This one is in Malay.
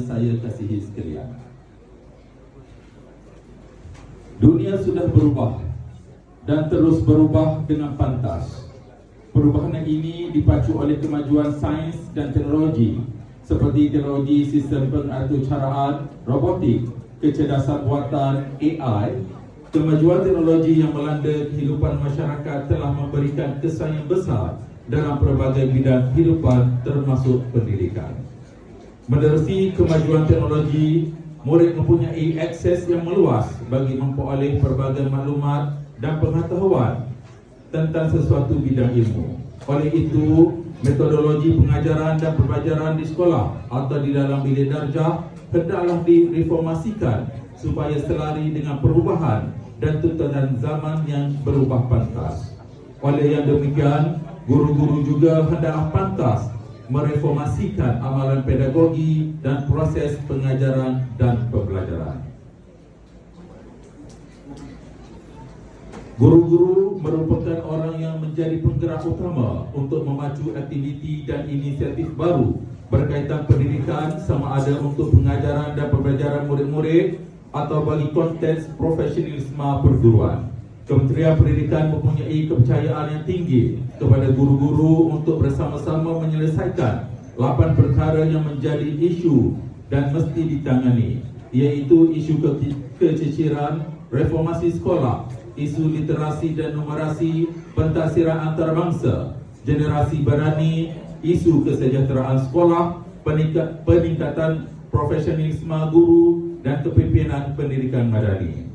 saya kasihi sekalian. Dunia sudah berubah dan terus berubah dengan pantas. Perubahan ini dipacu oleh kemajuan sains dan teknologi seperti teknologi sistem pengaturcaraan, robotik, kecerdasan buatan AI. Kemajuan teknologi yang melanda kehidupan masyarakat telah memberikan kesan yang besar dalam pelbagai bidang kehidupan termasuk pendidikan. Menerusi kemajuan teknologi, murid mempunyai akses yang meluas bagi memperoleh pelbagai maklumat dan pengetahuan tentang sesuatu bidang ilmu. Oleh itu, metodologi pengajaran dan pembelajaran di sekolah atau di dalam bilik darjah hendaklah direformasikan supaya selari dengan perubahan dan tuntutan zaman yang berubah pantas. Oleh yang demikian, guru-guru juga hendaklah pantas mereformasikan amalan pedagogi dan proses pengajaran dan pembelajaran. Guru-guru merupakan orang yang menjadi penggerak utama untuk memacu aktiviti dan inisiatif baru berkaitan pendidikan sama ada untuk pengajaran dan pembelajaran murid-murid atau bagi konteks profesionalisme perguruan. Kementerian Pendidikan mempunyai kepercayaan yang tinggi kepada guru-guru untuk bersama-sama menyelesaikan 8 perkara yang menjadi isu dan mesti ditangani iaitu isu ke- keciciran, reformasi sekolah, isu literasi dan numerasi, pentadbiran antarabangsa, generasi berani, isu kesejahteraan sekolah, peningkat- peningkatan profesionalisme guru dan kepimpinan pendidikan madani.